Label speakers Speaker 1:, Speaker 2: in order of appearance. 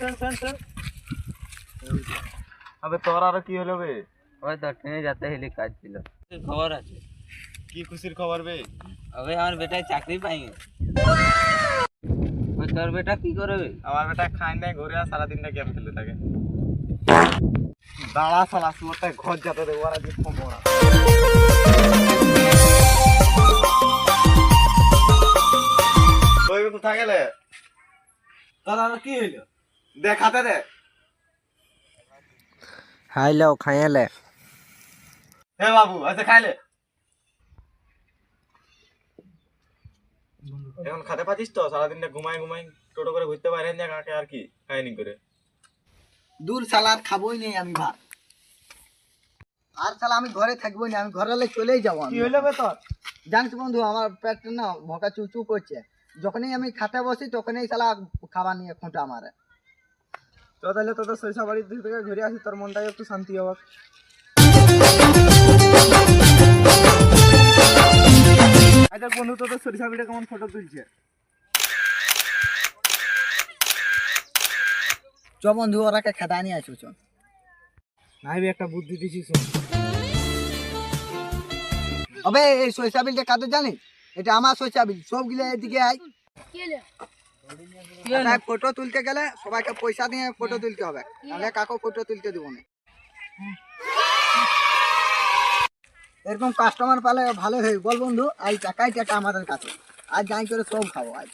Speaker 1: পড়ে শোন শোন শোন শোন
Speaker 2: আবে তোর আর কি হলো বে
Speaker 1: ওই তো ট্রেনে যেতে হলে কাজ ছিল খবর আছে
Speaker 2: কি খুশির খবর বে
Speaker 1: अबे আমার বেটায় চাকরি পাইনি ওই তোর বেটা কি করবে
Speaker 2: আমার বেটা খাই নাই ঘুরে আর সারাদিনটা গেম খেলে থাকে দাঁড়া শালা সুরটা ঘর যেতে দেবো আর আজকে খবর ওই কোথা গেলে
Speaker 1: তোর আর কি হইল
Speaker 2: দেখাতে দে।
Speaker 1: খাইলে খাইলে
Speaker 2: হে বাবু আচ্ছা খাইলে এখন খাতে পাচ্ছিস তো? সারাদিনটা ঘুমাই ঘুমাই টোটো করে ঘুরতে পারেন না কাকে আর কি খাইনি করে?
Speaker 3: দূর সালাদ খাবোই নেই আমি ভাত। আর সালা আমি ঘরে থাকব না আমি ঘরে চলেই যাব আমি।
Speaker 2: কি হইল বে তোর?
Speaker 3: জানিস বন্ধু আমার পেট না ভকা চুচু করছে। যখনই আমি খাতে বসি তখনই সালা খাবার নিয়ে খুঁটা মারে।
Speaker 2: তো তাহলে তোদের সরিষা বাড়ির দিক থেকে ঘুরে আসি, তোর মনটাই একটু শান্তি হবে আচ্ছা বন্ধু, তোদের সরিষা বিড়ে কেমন ফটো তুলছে?
Speaker 3: চ বন্ধু ওরাকে খেদা নিয়ে আসো, চ।
Speaker 2: নাই একটা বুদ্ধি দিছি, শোন।
Speaker 3: তবে এই সরিষা বিলটা কাদের জানিস? এটা আমার সরিষা সবগুলো এদিকে আয়। ফটো তুলতে গেলে সবাইকে পয়সা দিয়ে ফটো তুলতে হবে। নাহলে কাকো ফটো তুলতে দেবো না। এরকম কাস্টমার পালে ভালো হয়। বল বন্ধু, আজ টাকাই টাকা আমাদের কাছে। আজ যাই করে সব খাব, আজ।